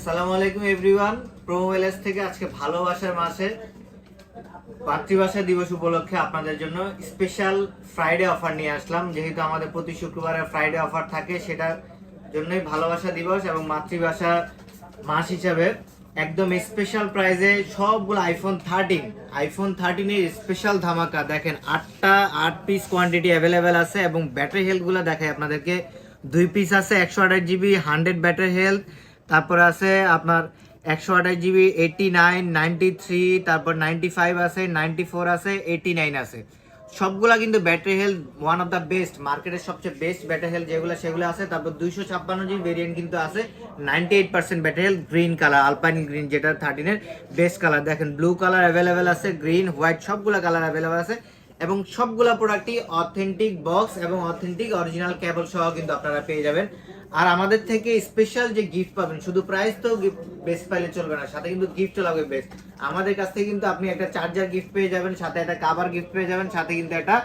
আসসালামু আলাইকুম এভরিওয়ান প্রোমোবাইলাস থেকে আজকে ভালোবাসার মাসের মাতৃভাষা দিবস উপলক্ষে আপনাদের জন্য স্পেশাল ফ্রাইডে অফার নিয়ে আসলাম। যেহেতু আমাদের প্রতি শুক্রবারে ফ্রাইডে অফার থাকে, সেটার জন্যই ভালোবাসা দিবস এবং মাতৃভাষা মাস হিসাবে একদম স্পেশাল প্রাইজে সবগুলো আইফোন থার্টিন আইফোন থার্টিনের স্পেশাল ধামাকা। দেখেন, আটটা, আট পিস কোয়ান্টিটি অ্যাভেলেবেল আছে এবং ব্যাটারি হেলথগুলো দেখায় আপনাদেরকে। দুই পিস আছে একশো আঠাশ জিবি হান্ড্রেড ব্যাটারি হেলথ তারপরে আছে আপনার একশো আঠাশ GB eighty nine ninety three তারপর নাইনটি ফাইভ আছে নাইনটি ফোর আছে এইটি নাইন আছে। সবগুলা কিন্তু battery health one of the best মার্কেটের সবচেয়ে বেস্ট ব্যাটারি হেলথ যেগুলো, সেগুলো আছে। তারপর দুইশো ছাপ্পান্ন জিবি ভেরিয়েন্ট কিন্তু আছে। Ninety eight percent battery health green colour alpine green যেটা থার্টিনের বেস্ট কালার দেখেন ব্লু কালার অ্যাভেলেবেল আছে গ্রিন হোয়াইট সবগুলা কালার অ্যাভেলেবেল আছে। এবং সবগুলা প্রোডাক্টই অথেন্টিক বক্স এবং অথেন্টিক অরিজিনাল কেবল সহ কিন্তু আপনারা পেয়ে যাবেন। আর আমাদের থেকে স্পেশাল যে গিফট পাবেন, শুধু প্রাইস তো গিফট বেস্ট পাইলে চলবে না, সাথে কিন্তু গিফট লাগবে বেস্ট আমাদের কাছ থেকে কিন্তু আপনি একটা চার্জার গিফট পেয়ে যাবেন, সাথে একটা কাভার গিফট পেয়ে যাবেন, সাথে কিন্তু একটা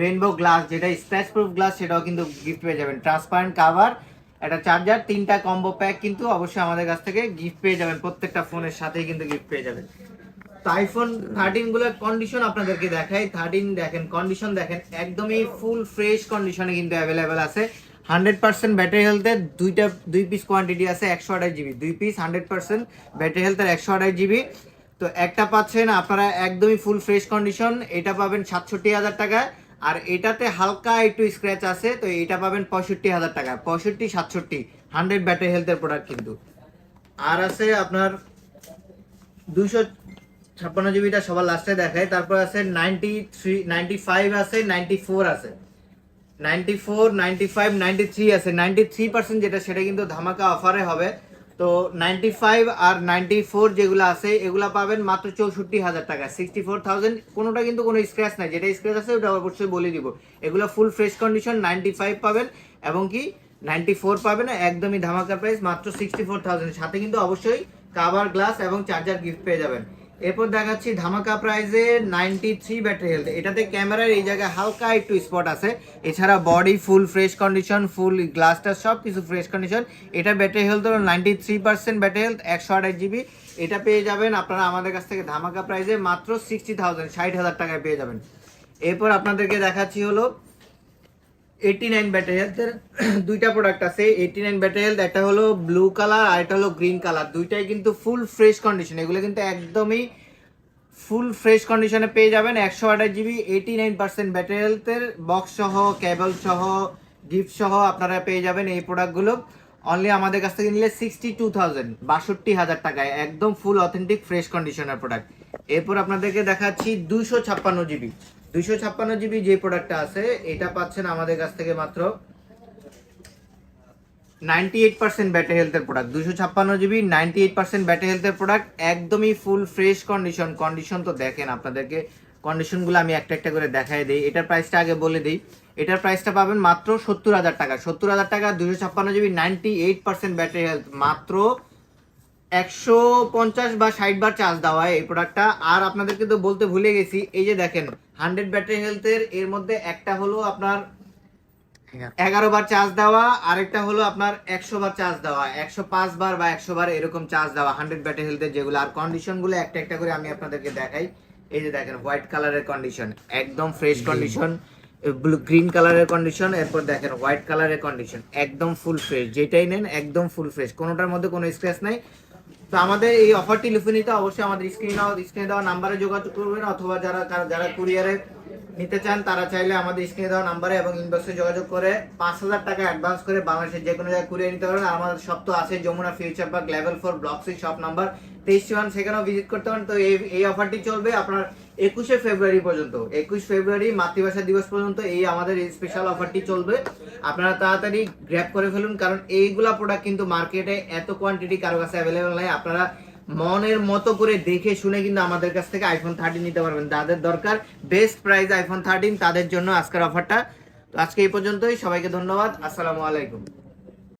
রেইনবো গ্লাস যেটা স্ক্র্যাচ প্রুফ গ্লাস সেটাও কিন্তু গিফট পেয়ে যাবেন। ট্রান্সপারেন্ট কাভার একটা চার্জার তিনটা কম্বো প্যাক কিন্তু অবশ্যই আমাদের কাছ থেকে গিফট পেয়ে যাবেন, প্রত্যেকটা ফোনের সাথেই কিন্তু গিফট পেয়ে যাবেন। তো আইফোন থার্টিনগুলোর কন্ডিশন আপনাদেরকে দেখাই। থার্টিন দেখেন কন্ডিশন দেখেন, একদমই ফুল ফ্রেশ কন্ডিশনে কিন্তু অ্যাভেলেবেল আছে। হান্ড্রেড পার্সেন্ট ব্যাটারি হেলথের দুইটা, দুই পিস কোয়ান্টিটি আছে একশো আঠাশ জিবি দুই পিস হান্ড্রেড পার্সেন্ট ব্যাটারি হেলথের একশো আঠাশ জিবি তো একটা পাচ্ছেন আপনারা একদমই ফুল ফ্রেশ কন্ডিশন এটা পাবেন সাতষট্টি হাজার টাকায় আর এটাতে হালকা একটু স্ক্র্যাচ আছে, তো এটা পাবেন পঁয়ষট্টি হাজার টাকা। পঁয়ষট্টি, সাতষট্টি হান্ড্রেড ব্যাটারি হেলথের প্রোডাক্ট কিন্তু। আর আছে আপনার দুশো ছাপ্পান্ন জিবিটা সবার লাস্টে দেখায়। তারপর আছে নাইনটি থ্রি নাইনটি ফাইভ আছে নাইনটি ফোর আছে। Ninety four, ninety five, ninety three আছে। থ্রি পার্সেন্ট যেটা, সেটা কিন্তু ধামাকা অফারে হবে। তো ফাইভ আর ফোর যেগুলো এগুলো পাবেন মাত্র চৌষট্টি হাজার টাকা সিক্সটি ফোর কোনোটা কিন্তু কোনো স্ক্র্যাচ নাই। যেটা আছে, ওটা অবশ্যই বলে দিব। এগুলো ফুল ফ্রেশ কন্ডিশন ফাইভ পাবেন এবং কি, নাইনটি ফোর পাবেন, একদমই প্রাইস মাত্র সিক্সটি ফোর সাথে কিন্তু অবশ্যই কাভার গ্লাস এবং চার্জার গিফট পেয়ে যাবেন। এরপর দেখাচ্ছি ধামাকা প্রাইজে নাইনটি থ্রি ব্যাটারি হেলথ এটাতে ক্যামেরার এই জায়গায় হালকা একটু স্পট আছে। এছাড়া body full fresh condition full গ্লাসটা সব কিছু ফ্রেশ কন্ডিশন এটা ব্যাটারি হেলথ হলো ninety three percent battery health একশো আঠাশ জিবি এটা পেয়ে যাবেন আপনারা আমাদের কাছ থেকে ধামাকা প্রাইজে মাত্র সিক্সটি থাউজেন্ড ষাট হাজার টাকায় পেয়ে যাবেন। এরপর আপনাদেরকে দেখাচ্ছি হলো এইটি নাইন ব্যাটারি হেলথের দুইটা প্রোডাক্ট আছে। এইটি নাইন ব্যাটারি হেলথ একটা হলো ব্লু কালার আর একটা হলো গ্রিন কালার দুইটাই কিন্তু ফুল ফ্রেশ কন্ডিশন এগুলো কিন্তু একদমই ফুল ফ্রেশ কন্ডিশনে পেয়ে যাবেন। একশো আঠাশ GB eighty nine percent battery হেলথের বক্স সহ কেবল সহ গিফট সহ আপনারা পেয়ে যাবেন এই প্রোডাক্টগুলো অনলি আমাদের কাছ থেকে নিলে সিক্সটি টু থাউজেন্ড বাষট্টি হাজার টাকায় একদম ফুল অথেন্টিক ফ্রেশ কন্ডিশনের প্রোডাক্ট এরপর আপনাদেরকে দেখাচ্ছি দুইশো ছাপ্পান্ন জিবি দুইশো ছাপ্পান্ন জিবি যে প্রোডাক্টটা আছে, এটা পাচ্ছেন আমাদের কাছ থেকে মাত্র নাইনটি এইট পার্সেন্ট ব্যাটারি হেলথের প্রোডাক্ট দুশো ছাপ্পান্ন GB, ninety eight percent battery হেলথের প্রোডাক্ট একদমই ফুল ফ্রেশ কন্ডিশন কন্ডিশন তো দেখেন আপনাদেরকে কন্ডিশনগুলো আমি একটা একটা করে দেখাই দিই। এটার প্রাইসটা আগে বলে দিই। এটার প্রাইসটা পাবেন মাত্র সত্তর হাজার টাকা। সত্তর হাজার টাকা দুশো ছাপ্পান্ন GB, ninety eight percent battery health মাত্র একশো পঞ্চাশ বা ষাট বার চার্জ দেওয়া হয় এই প্রোডাক্টটা আর আপনাদেরকে তো বলতে ভুলে গেছি এই যে দেখেন হান্ড্রেড ব্যাটারি হেলথের এর মধ্যে একটা হলো আপনার এগারো। বার চার্জ দেওয়া আরেকটা হলো আপনার একশো বার চার্জ দেওয়া একশো পাঁচ বার বা একশো বার এরকম চার্জ দেওয়া হান্ড্রেড ব্যাটারি হেলথের যেগুলো। আর কন্ডিশনগুলো একটা একটা করে আমি আপনাদেরকে দেখাই। এই যে দেখেন হোয়াইট কালারের কন্ডিশন একদম ফ্রেশ কন্ডিশন ব্লু গ্রিন কালারের কন্ডিশন এরপর দেখেন হোয়াইট কালারের কন্ডিশন একদম ফুল ফ্রেশ যেটাই নেন একদম ফুল ফ্রেশ কোনোটার মধ্যে কোনো স্ক্র্যাচ নাই। তো আমাদের এই অফারটি লিখে নিতে অবশ্যই আমাদের স্ক্রিনে স্ক্রিনে দেওয়া নাম্বারে যোগাযোগ করবেন অথবা যারা যারা কুরিয়ারে নিতে চান, তারা চাইলে আমাদের স্ক্রিনে দেওয়া নাম্বারে এবং ইনবক্সে যোগাযোগ করে পাঁচ হাজার টাকা অ্যাডভান্স করে বাংলাদেশের যে কোনো জায়গায় কুরিয়ার নিতে পারেন আমাদের সব তো আছে Jamuna Future Park level four block six shop number তেইশ ওয়ান সেখানেও ভিজিট করতে পারেন। তো এই এই অফারটি চলবে আপনার একুশে ফেব্রুয়ারি পর্যন্ত। একুশ ফেব্রুয়ারি মাতৃভাষা দিবস পর্যন্ত এই আমাদের এই স্পেশাল অফারটি চলবে। আপনারা তাড়াতাড়ি গ্র্যাপ করে ফেলুন, কারণ এইগুলা প্রোডাক্ট কিন্তু মার্কেটে এত কোয়ান্টিটি কারও কাছে অ্যাভেলেবেল নাই। আপনারা মনের মতো করে দেখে শুনে কিন্তু আমাদের কাছ থেকে আইফোন থার্টিন নিতে পারবেন। যাদের দরকার বেস্ট প্রাইস আইফোন থার্টিন তাদের জন্য আজকের অফারটা তো আজকে এই পর্যন্তই। সবাইকে ধন্যবাদ। আসসালামু আলাইকুম।